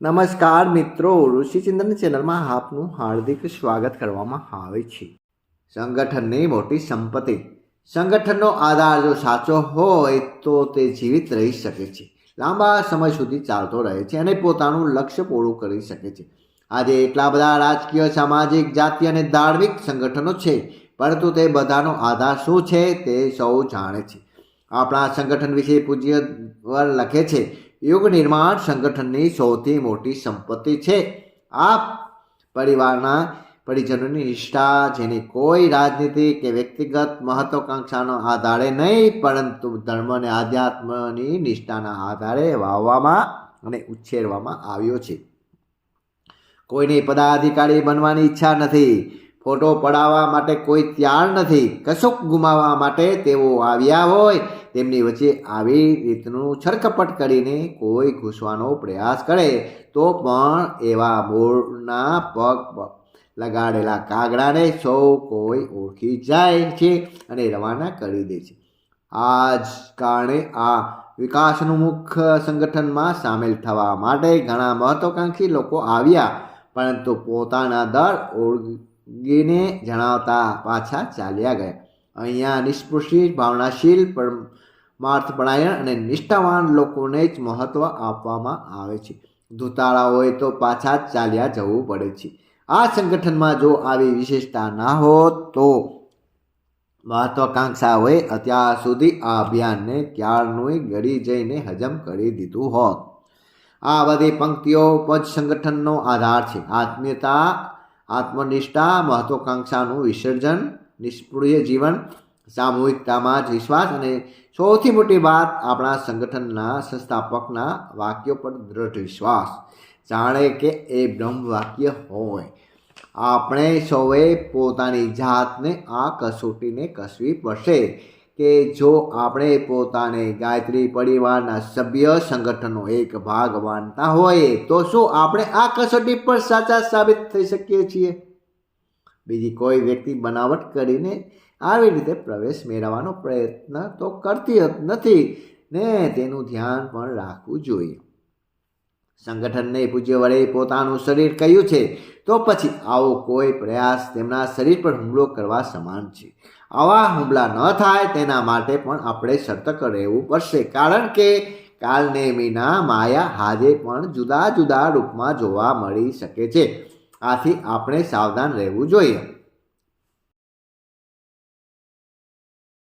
નમસ્કાર મિત્રો ઋષિચિંદન ચેનલમાં આપનું હાર્દિક સ્વાગત કરવામાં આવે છે. સંગઠનની મોટી સંપત્તિ. સંગઠનનો આધાર જો સાચો હોય તો તે જીવિત રહી શકે છે. લાંબા સમય સુધી ચાલતો રહે છે અને પોતાનું લક્ષ્ય પૂરું કરી શકે છે. આજે એટલા બધા રાજકીય, સામાજિક, જાતિ અને ધાર્મિક સંગઠનો છે, પરંતુ તે બધાનો આધાર શું છે તે સૌ જાણે છે. આપણા સંગઠન વિશે પૂજ્ય વર લખે છે યુગ નિર્માણ સંગઠનની સૌથી મોટી સંપત્તિ છે. આ પરિવારના પરિજનોની નિષ્ઠા જેની કોઈ રાજનીતિ કે વ્યક્તિગત મહત્વકાંક્ષાનો આધારે નહીં, પરંતુ ધર્મ અને આધ્યાત્મની નિષ્ઠાના આધારે વાવવામાં અને ઉછેરવામાં આવ્યો છે. કોઈની પદાધિકારી બનવાની ઈચ્છા નથી, ફોટો પડાવવા માટે કોઈ ત્યાર નથી, કશુંક ગુમાવવા માટે તેઓ આવ્યા હોય તેમની વચ્ચે આવી રીતનું છરકપટ કરીને કોઈ ઘૂસવાનો પ્રયાસ કરે, તો પણ એવા મૂળના પગ લગાડેલા કાગડાને સૌ કોઈ ઓળખી જાય છે અને રવાના કરી દે છે. આ જ કારણે આ વિકાસનું મુખ્ય સંગઠનમાં સામેલ થવા માટે ઘણા મહત્વકાંક્ષી લોકો આવ્યા, પરંતુ પોતાના દર ઓળગીને જણાવતા પાછા ચાલ્યા ગયા. અહીંયા નિષ્પૃષિત ભાવનાશીલ પરમાર્થપણાયણ અને નિષ્ઠાવાન લોકોને જ મહત્ત્વ આપવામાં આવે છે. ધૂતાળા હોય તો પાછા જ ચાલ્યા જવું પડે છે. આ સંગઠનમાં જો આવી વિશેષતા ના હોત તો મહત્વાકાંક્ષાઓએ અત્યાર સુધી આ અભિયાનને ક્યારનું ગળી જઈને હજમ કરી દીધું હોત. આ બધી પંક્તિઓ પદ સંગઠનનો આધાર છે. આત્મીયતા, આત્મનિષ્ઠા, મહત્વાકાંક્ષાનું વિસર્જન નિષ્પૃય જીવન, સામૂહિકતામાં જ વિશ્વાસ અને સૌથી મોટી વાત આપણા સંગઠનના સંસ્થાપકના વાક્યો પર દ્રઢ વિશ્વાસ. જાણે કે એ બ્રહ્મ વાક્ય હોય. આપણે સૌએ પોતાની જાતને આ કસોટીને કસવી પડશે કે જો આપણે પોતાને ગાયત્રી પરિવારના સભ્ય સંગઠનનો એક ભાગ માનતા હોઈએ, તો શું આપણે આ કસોટી પર સાચા સાબિત થઈ શકીએ છીએ? બીજી કોઈ વ્યક્તિ બનાવટ કરીને આવી રીતે પ્રવેશ મેળવવાનો પ્રયત્ન તો કરતી નથી ને તેનું ધ્યાન પણ રાખવું જોઈએ. સંગઠનને પૂજ્ય વડે પોતાનું શરીર કહ્યું છે તો પછી આવો કોઈ પ્રયાસ તેમના શરીર પર હુમલો કરવા સમાન છે. આવા હુમલા ન થાય તેના માટે પણ આપણે સતર્ક રહેવું પડશે કારણ કે કાલનેમીના માયા હાજે પણ જુદા જુદા રૂપમાં જોવા મળી શકે છે. આથી આપણે સાવધાન રહેવું જોઈએ.